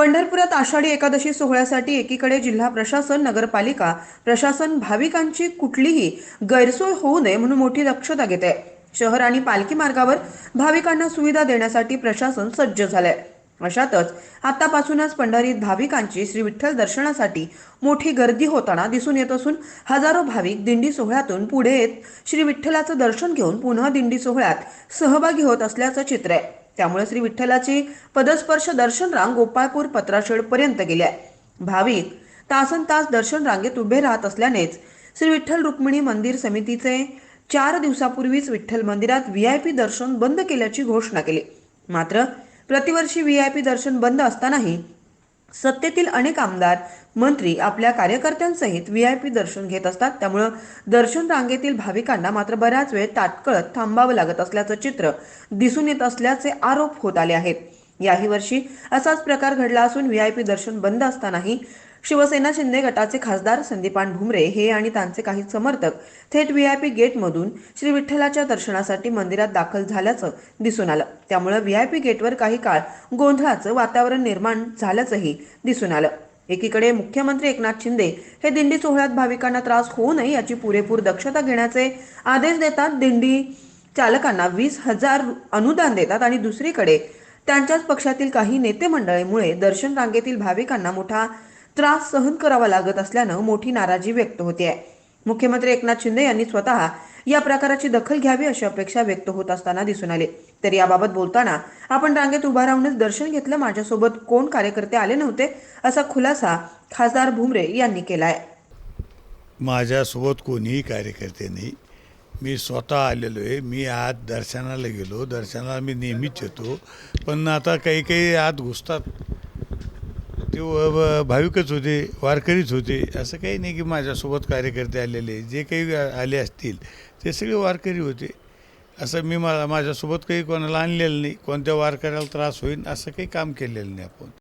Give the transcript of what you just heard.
पंढरपुरात आषाढी एकादशी सोहळ्यासाठी एकीकडे जिल्हा प्रशासन नगरपालिका प्रशासन भाविकांची कुठलीही गैरसोय होऊ नये म्हणून मोठी दक्षता घेत. आहे शहर आणि पालखी मार्गावर भाविकांना सुविधा देण्यासाठी प्रशासन सज्ज झालंय. अशातच आतापासूनच पंढरीत भाविकांची श्री विठ्ठल दर्शनासाठी मोठी गर्दी होताना दिसून येत असून हजारो भाविक दिंडी सोहळ्यातून पुढे येत श्री विठ्ठलाचं दर्शन घेऊन पुन्हा दिंडी सोहळ्यात सहभागी होत असल्याचं चित्र आहे. त्यामुळे श्री विठ्ठलाची पदस्पर्श दर्शन रांग गोपाळपूर पत्राशेड पर्यंत गेली आहे. भाविक तासन तास दर्शन रांगेत उभे राहत असल्यानेच श्री विठ्ठल रुक्मिणी मंदिर समितीचे चार दिवसापूर्वीच विठ्ठल मंदिरात व्ही आय पी दर्शन बंद केल्याची घोषणा केली. मात्र प्रतिवर्षी व्ही आय पी दर्शन बंद असतानाही सत्तेतील अनेक आमदार मंत्री आपल्या कार्यकर्त्यांसहित व्ही आय पी दर्शन घेत असतात. त्यामुळं दर्शन रांगेतील भाविकांना मात्र बऱ्याच वेळ ताटकळत थांबावं लागत असल्याचं चित्र दिसून येत असल्याचे आरोप होत आले आहेत. याही वर्षी असाच प्रकार घडला असून व्ही आय पी दर्शन बंद असतानाही शिवसेना शिंदे गटाचे खासदार संदीपान भुमरे हे आणि त्यांचे काही समर्थक थेट व्ही आय पी गेटमधून श्री विठ्ठलाच्या दर्शनासाठी मंदिरात दाखल झाल्याचं दिसून आलं. त्यामुळे व्ही आय पी गेटवर काही काळ गोंधळाचं वातावरण निर्माण झाल्याचंही दिसून आलं. एकीकडे मुख्यमंत्री एकनाथ शिंदे हे दिंडी सोहळ्यात भाविकांना त्रास होऊ नये याची पुरेपूर दक्षता घेण्याचे आदेश देतात. दिंडी चालकांना वीस हजार अनुदान देतात आणि दुसरीकडे त्यांच्याच पक्षातील काही नेते मंडळीमुळे दर्शन रांगेतील भाविकांना मोठा त्रास सहन करावा लागत असल्यानं मोठी नाराजी व्यक्त होते आहे मुख्यमंत्री एकनाथ शिंदे यांनी स्वतः या प्रकाराची दखल घ्यावी अशी अपेक्षा व्यक्त होत असताना दिसून आले. तर याबाबत बोलताना आपण रांगेत उभा राहूनच दर्शन घेतलं. माझ्यासोबत कोण कार्यकर्ते आले नव्हते असा खुलासा खासदार भुमरे यांनी केलाय. माझ्यासोबत कोणीही कार्यकर्ते नाही. मी स्वतः आलेलो आहे. मी आत दर्शनाला गेलो. दर्शनाला मी नेहमीच येतो. पण आता काही काही आत घुसतात. ते व- भाविकच होते वारकरीच होते. असं काही नाही की माझ्यासोबत कार्यकर्ते आलेले जे काही आले असतील ते सगळे वारकरी होते. असं मी मला माझ्यासोबत काही कोणाला आणलेलं नाही. कोणत्या वारकऱ्याला त्रास होईल असं काही काम केलेलं नाही आपण.